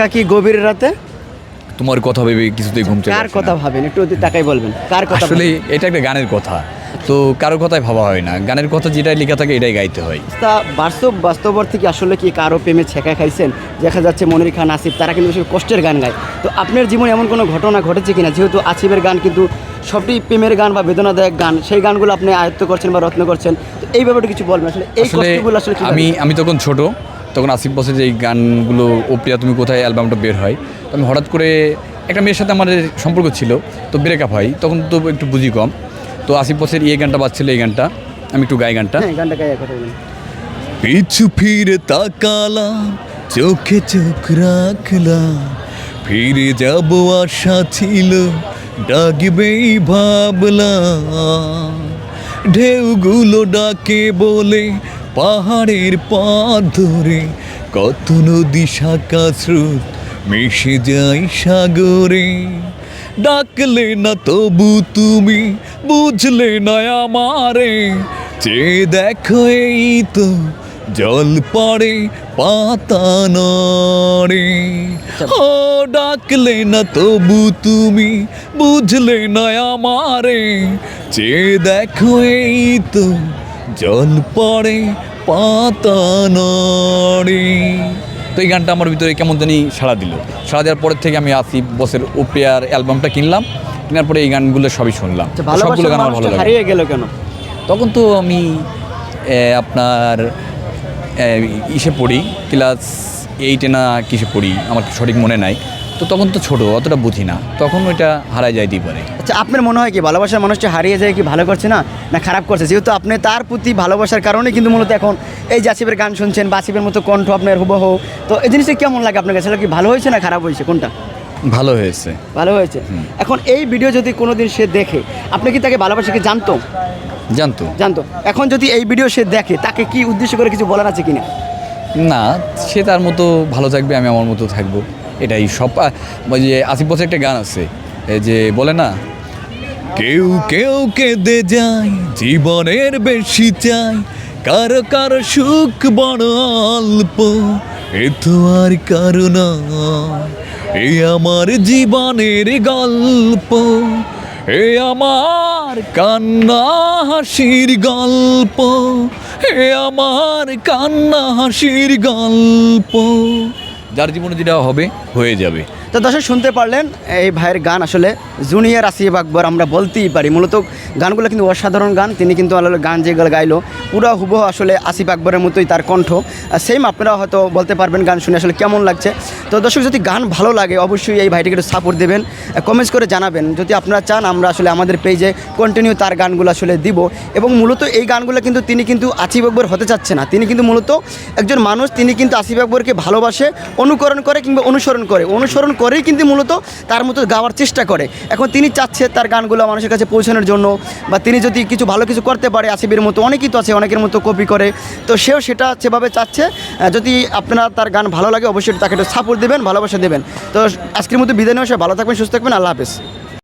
একাকি গভীর রাতে? তোমার কথা ভেবে কিছুতেই ঘুম চলে কার কথা। ভাবেন? একটু অতি টাকাই বলবেন। কার কথা আসলে এটা একটা গানের কথা। তো কারোর কথাই ভাবা হয় না। গানের কথা যেটাই লেখা থাকে এটাই গাইতে হয়। তা বাস্তব বাস্তবর থেকে আসলে কি কারও প্রেমে ছেঁকা খাইছেন? দেখা যাচ্ছে মনির খান আসিফ তারা কিন্তু বেশি কষ্টের গান গায়। তো আপনার জীবনে এমন কোনো ঘটনা ঘটেছে কিনা? যেহেতু আসিফের গান কিন্তু সবটি প্রেমের গান বা বেদনাদায়ক গান সেই গানগুলো আপনি আয়ত্ত করছেন বা রত্ন করছেন। তো এই ব্যাপারটা কিছু বলবেন। আসলে এই কষ্টগুলো আসলে আমি আমি তখন ছোট। তখন আসিফ বসে যে এই গানগুলো ও প্রিয়া তুমি কোথায়? অ্যালবামটা বের হয়। তো আমি হঠাৎ করে একটা মেয়ের সাথে আমাদের সম্পর্ক ছিল তো ব্রেকআপ হয়। তখন তো একটু বুঝি কম। তো আসিফ বসের এই গানটা বাজছিল এই গানটা। আমি একটু গাই গানটা। হ্যাঁ গানটা গায়ে কথা বলুন। পিছু ফিরে তাকালাম চোখে চোখ রাখলাম। ফিরে যাব আশা ছিল ডাকবেই ভাবলাম। ঢেউগুলো ডাকে বলে পাহাড়ের পথ ধরে কত নদী শাখা স্রোত মিশে যায় সাগরে। ডাকলে না তবু তুমি বুঝলে না আমারে। যে দেখো এই তো জল পড়ে পাতা নড়ে ও ডাকলে না তবু তুমি বুঝলে না আমারে। যে দেখো এই তো জল পড়ে পাতা নড়ে। তো এই গানটা আমার ভিতরে কেমন জানি সাড়া দিল। সাড়া দেওয়ার পরের থেকে আমি আসিফ বসের ওপেয়ার অ্যালবামটা কিনলাম। কেনার পরে এই গানগুলো সবই শুনলাম। আচ্ছা, সবগুলো গান আমার ভালো লাগে। হারিয়ে গেল কেন? তখন তো আমি আপনার ইসে পড়ি ক্লাস এইটে না কিসে পড়ি আমার সঠিক মনে নাই। তো তখন তো ছোট অতটা বুঝি না। তখন ওইটা হারায় যাইতেই পারে। আচ্ছা আপনার মনে হয় কি ভালোবাসার মানুষটা হারিয়ে যায় কি ভালো করছে না না খারাপ করছে? যেহেতু আপনি তার প্রতি ভালোবাসার কারণে কিন্তু মূলত এখন এই জাসিবের গান শুনছেন বাসিবের মতো কণ্ঠ আপনার হুবহ। তো এই জিনিসটা কেমন লাগে আপনার কাছে? কি ভালো হয়েছে না খারাপ হয়েছে? কোনটা? ভালো হয়েছে। ভালো হয়েছে? এখন এই ভিডিও যদি কোনোদিন সে দেখে আপনি কি তাকে ভালোবাসা কি জানতো? জানতো। জানতো। এখন যদি এই ভিডিও সে দেখে তাকে কি উদ্দেশ্য করে কিছু বলার আছে কিনা? না সে তার মতো ভালো থাকবে আমি আমার মতো থাকব। এটাই সব ওই যে আসিফ বছর একটা গান আছে যে বলে না, কেউ কেউ কেঁদে যায়, জীবনের বেশি চাই কারও কার সুখ বড় অল্প, এ তো আর কারও নয় এই আমার জীবনের গল্প, এ আমার কান্না হাসির গল্প, এ আমার কান্না হাসির গল্প। যার জীবনে যেটা হবে, হয়ে যাবে। তো দর্শক, শুনতে পারলেন, এই ভাইয়ের গান আসলে জুনিয়র আসিফ আকবর, আমরা বলতেই পারি। মূলত গানগুলো কিন্তু অসাধারণ গান, তিনি কিন্তু গান যেগুলো গাইলো, পুরো হুবহু আসলে আসিফ আকবরের মতোই তার কণ্ঠ। সেম আপনারা হয়তো বলতে পারবেন গান শুনে আসলে কেমন লাগছে। তো দর্শক, যদি গান ভালো লাগে, অবশ্যই এই ভাইটিকে একটু সাপোর্ট দেবেন কমেন্টস করে জানাবেন। যদি আপনারা চান, আমরা আসলে আমাদের পেজে কন্টিনিউ তার গানগুলো আসলে দিব। এবং মূলত এই গানগুলো কিন্তু তিনি কিন্তু আসিফ আকবর হতে চাচ্ছে না। তিনি কিন্তু মূলত একজন মানুষ, তিনি কিন্তু আসিফ আকবরকে ভালোবাসে অনুকরণ করে কিংবা অনুসরণ করে। অনুসরণ করেই কিন্তু মূলত তার মতো গাওয়ার চেষ্টা করে। এখন তিনি চাচ্ছে তার গানগুলো মানুষের কাছে পৌঁছানোর জন্য বা তিনি যদি কিছু ভালো কিছু করতে পারে আসিফের মতো অনেকেই তো আছে, অনেকের মতো কপি করে। তো সেও সেটা সেভাবে চাচ্ছে। যদি আপনারা তার গান ভালো লাগে, অবশ্যই তাকে একটু সাপোর্ট দেবেন, ভালোবাসা দেবেন। তো আজকের মতো বিদায় নেওয়া ভালো থাকবেন, সুস্থ থাকবেন। আল্লাহ হাফেজ।